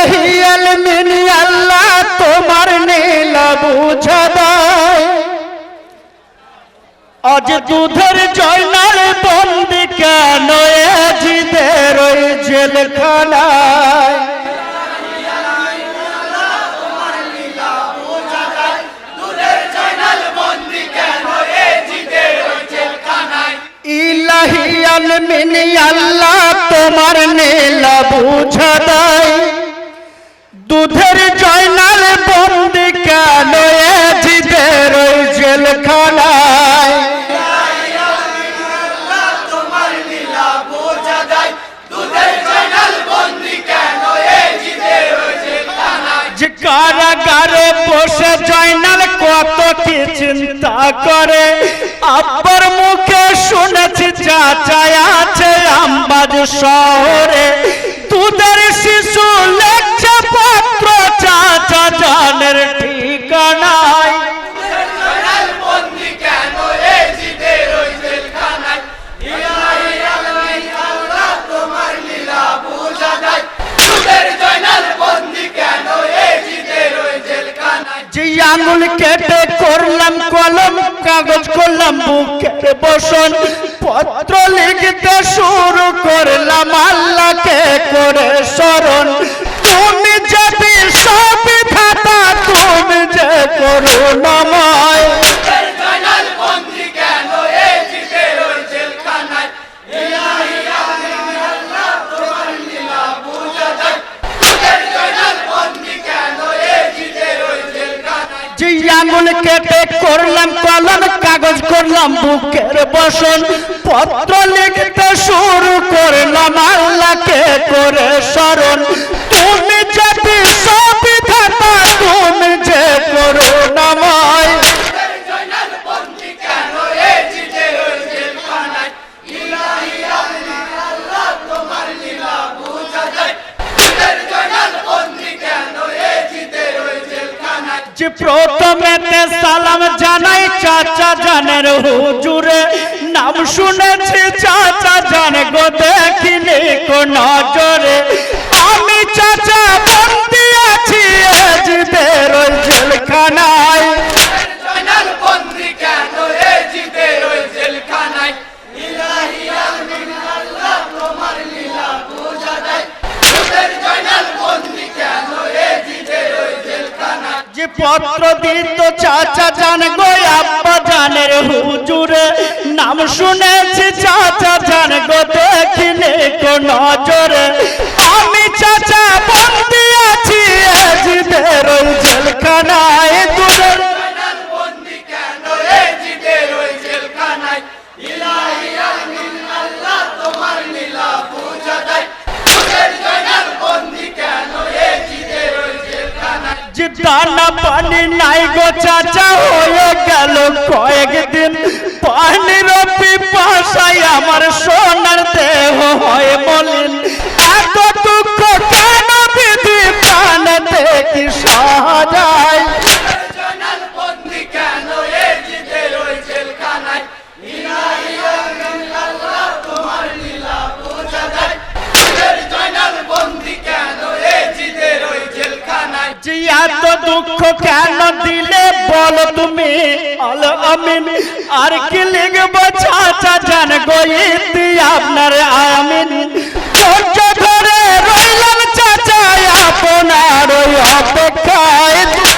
ইলাহিয়াল mini আল্লাহ, তোমার নীলা বুঝা দেয়। আজ দুধের জয়নাল বন্দি কেন জিদের ওই জেলখানায়? মিনি আল্লাহ, তোমার নীলা বুঝা দেয়। দুধের জয়নাল বন্দি কেন জিদের ওই জেলখানায়? কারাগারে বসে জয়নাল কত কি চিন্তা করে? আব্বার মুখে শুনেছি চাচা আছে আম্বাজ শহরে। আঙুল কেটে করলাম কলম কাগজ করলাম বুকের বসন পত্র লিখতে শুরু করলাম আল্লাহকে আঙুল কেটে করলাম, কলম, কাগজ করলাম, বুকের বসন। পত্র লিখতে শুরু করলাম, আল্লাহকে করে স্মরণ। যে প্রথমেতে সালাম জানাই চাচা জানের হুজুরে। নাম শুনেছি চাচা জান গো দেখিনি কোন নজরে। যে পত্র দিত, চাচা জান গো, আব্বা জানের হুজুরে। নাম শুনেছি, চাচা জান গো, দেখিলে কোন নজরে। দানা পানি নাই গো চাচা, হয়ে গেল কয়েকদিন। পানির পিপাসায় আমার সোনার দেহ হয় মলিন। দুঃখ কেন দিলে বল তুমি? আর কি লিখব? চাচা জান গইতি আপনার আমিন। ধরে রইলাম চাচা, আপনার ওই অপেক্ষায়।